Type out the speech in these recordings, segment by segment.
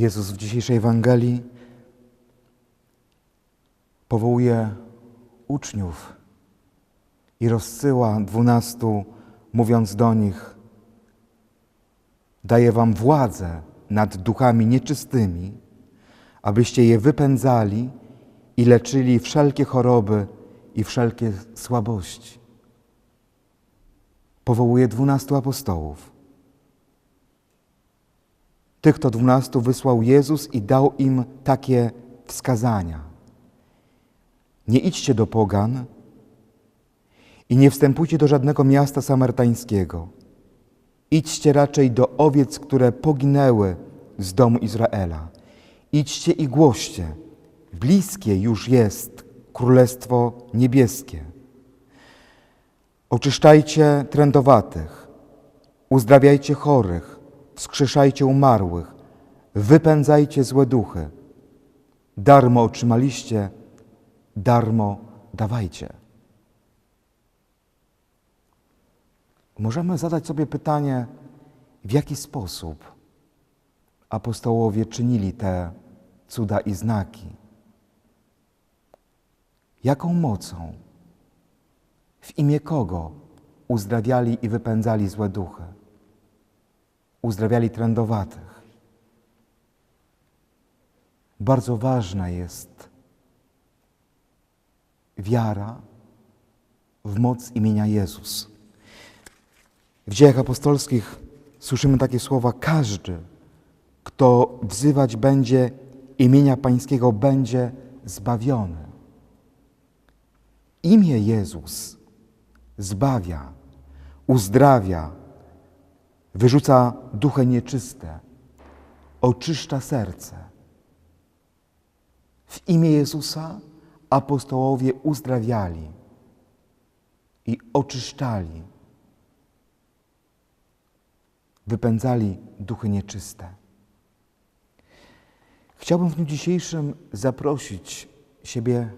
Jezus w dzisiejszej Ewangelii powołuje uczniów i rozsyła dwunastu, mówiąc do nich: Daję wam władzę nad duchami nieczystymi, abyście je wypędzali i leczyli wszelkie choroby i wszelkie słabości. Powołuje dwunastu apostołów. Tych to dwunastu wysłał Jezus i dał im takie wskazania. Nie idźcie do pogan i nie wstępujcie do żadnego miasta samarytańskiego. Idźcie raczej do owiec, które poginęły z domu Izraela. Idźcie i głoście. Bliskie już jest Królestwo Niebieskie. Oczyszczajcie trędowatych, uzdrawiajcie chorych, wskrzeszajcie umarłych, wypędzajcie złe duchy. Darmo otrzymaliście, darmo dawajcie. Możemy zadać sobie pytanie, w jaki sposób apostołowie czynili te cuda i znaki. Jaką mocą, w imię kogo uzdrawiali i wypędzali złe duchy, uzdrawiali trędowatych. Bardzo ważna jest wiara w moc imienia Jezus. W dziejach apostolskich słyszymy takie słowa: Każdy, kto wzywać będzie imienia Pańskiego, będzie zbawiony. Imię Jezus zbawia, uzdrawia, wyrzuca duche nieczyste, oczyszcza serce. W imię Jezusa apostołowie uzdrawiali i oczyszczali, wypędzali duchy nieczyste. Chciałbym w dniu dzisiejszym zaprosić siebie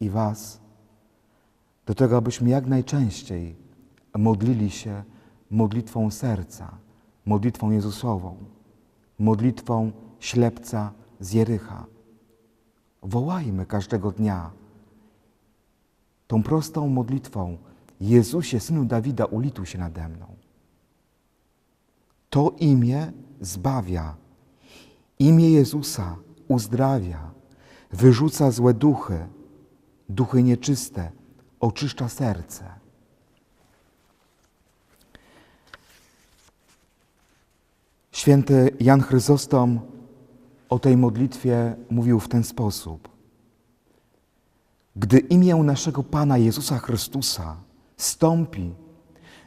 i Was do tego, abyśmy jak najczęściej modlili się modlitwą serca, modlitwą Jezusową, modlitwą ślepca z Jericha. Wołajmy każdego dnia tą prostą modlitwą: Jezusie, synu Dawida, ulituj się nade mną. To imię zbawia. Imię Jezusa uzdrawia, wyrzuca złe duchy, duchy nieczyste, oczyszcza serce. Święty Jan Chryzostom o tej modlitwie mówił w ten sposób. Gdy imię naszego Pana Jezusa Chrystusa stąpi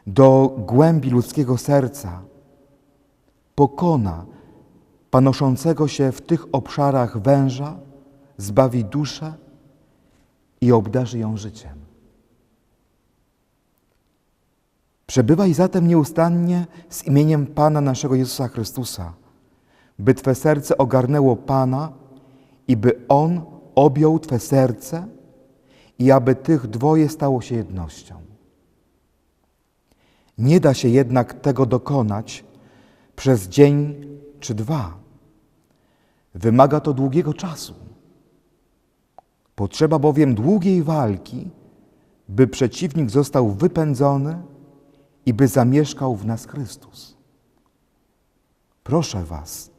do głębi ludzkiego serca, pokona panoszącego się w tych obszarach węża, zbawi duszę i obdarzy ją życiem. Przebywaj zatem nieustannie z imieniem Pana naszego Jezusa Chrystusa, by Twe serce ogarnęło Pana i by On objął Twe serce i aby tych dwoje stało się jednością. Nie da się jednak tego dokonać przez dzień czy dwa. Wymaga to długiego czasu. Potrzeba bowiem długiej walki, by przeciwnik został wypędzony i by zamieszkał w nas Chrystus. Proszę Was,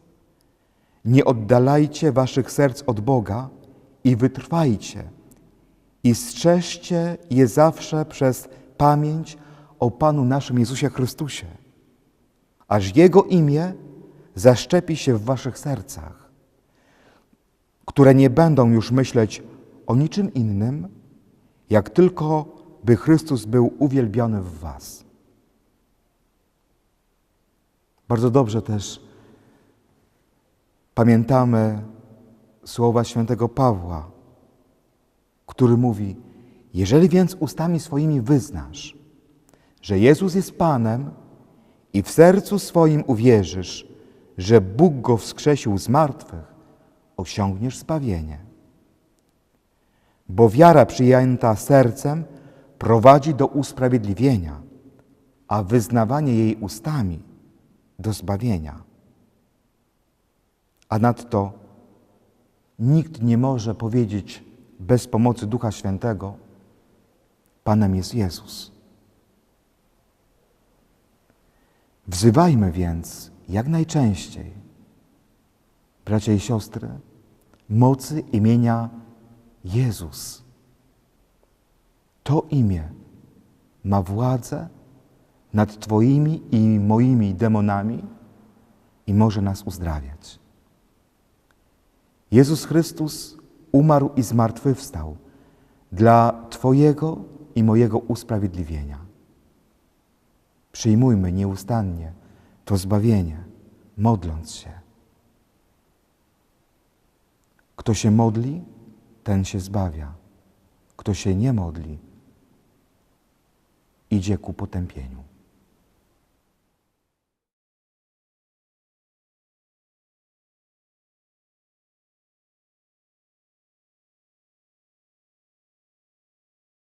nie oddalajcie Waszych serc od Boga i wytrwajcie i strzeżcie je zawsze przez pamięć o Panu naszym Jezusie Chrystusie, aż Jego imię zaszczepi się w Waszych sercach, które nie będą już myśleć o niczym innym, jak tylko by Chrystus był uwielbiony w Was. Bardzo dobrze też pamiętamy słowa świętego Pawła, który mówi: Jeżeli więc ustami swoimi wyznasz, że Jezus jest Panem i w sercu swoim uwierzysz, że Bóg go wskrzesił z martwych, osiągniesz zbawienie. Bo wiara przyjęta sercem prowadzi do usprawiedliwienia, a wyznawanie jej ustami do zbawienia. A nadto nikt nie może powiedzieć bez pomocy Ducha Świętego, Panem jest Jezus. Wzywajmy więc jak najczęściej, bracia i siostry, mocy imienia Jezus. To imię ma władzę nad Twoimi i moimi demonami i może nas uzdrawiać. Jezus Chrystus umarł i zmartwychwstał dla Twojego i mojego usprawiedliwienia. Przyjmujmy nieustannie to zbawienie, modląc się. Kto się modli, ten się zbawia. Kto się nie modli, idzie ku potępieniu.